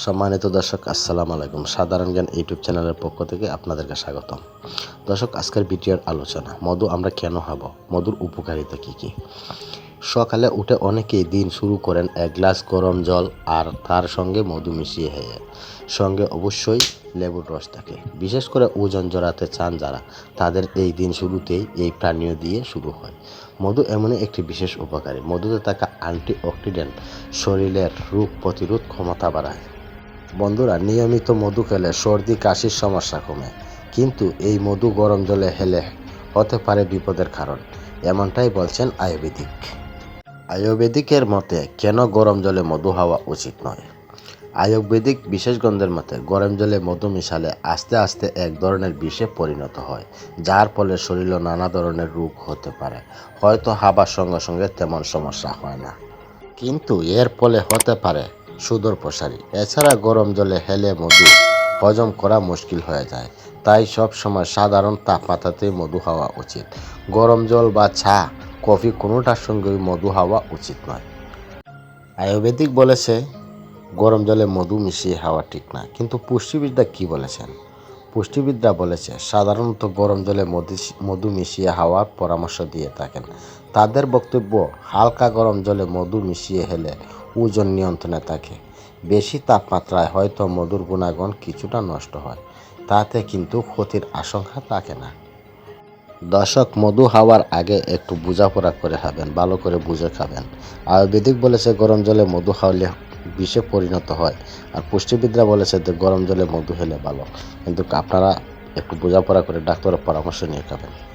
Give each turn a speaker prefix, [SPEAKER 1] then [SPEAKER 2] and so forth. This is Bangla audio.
[SPEAKER 1] সম্মানিত দর্শক, আসসালামু আলাইকুম। সাধারণ জ্ঞান ইউটিউব চ্যানেলের পক্ষ থেকে আপনাদেরকে স্বাগতম। দর্শক, আজকের ভিডিওর আলোচনা, মধু আমরা কেন খাব? মধুর উপকারিতা কী কী? সকালে উঠে অনেকেই দিন শুরু করেন এক গ্লাস গরম জল আর তার সঙ্গে মধু মিশিয়ে হয়ে সঙ্গে অবশ্যই লেবুর রস থাকে। বিশেষ করে ওজন জড়াতে চান যারা, তাদের এই দিন শুরুতেই এই প্রাণীয় দিয়ে শুরু হয়। মধু এমনই একটি বিশেষ উপকারী। মধুতে থাকা অ্যান্টিঅক্সিডেন্ট শরীরের রোগ প্রতিরোধ ক্ষমতা বাড়ায়। বন্ধুরা, নিয়মিত মধু খেলে সর্দি, কাশির সমস্যা কমে। কিন্তু এই মধু গরম জলে হেলে হতে পারে বিপদের কারণ, এমনটাই বলছেন আয়ুর্বেদিক। আয়ুর্বেদিকের মতে, কেন গরম জলে মধু হওয়া উচিত নয়? আয়ুর্বেদিক বিশেষজ্ঞদের মতে, গরম জলে মধু মিশালে আস্তে আস্তে এক ধরনের বিষে পরিণত হয়, যার ফলে শরীরে নানা ধরনের রোগ হতে পারে। হয়তো হাবার সঙ্গে সঙ্গে তেমন সমস্যা হয় না। কিন্তু এর ফলে হতে পারে সুদূর প্রসারী। এছাড়া গরম জলে হেলে মধু হজম করা মুশকিল হয়ে যায়। তাই সব সময় সাধারণ তাপমাত্রাতেই মধু হওয়া উচিত। গরম জল বা চা, কফি কোনোটার সঙ্গেই মধু হওয়া উচিত নয়। আয়ুর্বেদিক বলেছে, গরম জলে মধু মিশিয়ে খাওয়া ঠিক না। কিন্তু পুষ্টিবিদরা কি বলেছেন? পুষ্টিবিদরা বলেছে, সাধারণত গরম জলে মধু মধু মিশিয়ে খাওয়ার পরামর্শ দিয়ে থাকেন। তাদের বক্তব্য, হালকা গরম জলে মধু মিশিয়ে হেলে ওজন নিয়ন্ত্রণে থাকে। বেশি তাপমাত্রায় হয়তো মধুর গুণাগুণ কিছুটা নষ্ট হয়, তাতে কিন্তু ক্ষতির আশঙ্কা থাকে না। দর্শক, মধু খাওয়ার আগে একটু বোঝাপড়া করে খাবেন, ভালো করে বুঝে খাবেন। আয়ুর্বেদিক বলেছে, গরম জলে মধু খাওয়ালে বিষে পরিণত হয়। আর পুষ্টিবিদরা বলেছে যে, গরম জলে মধু খেলে ভালো। কিন্তু আপনারা একটু বোঝাপড়া করে ডাক্তারের পরামর্শ নিয়ে খাবেন।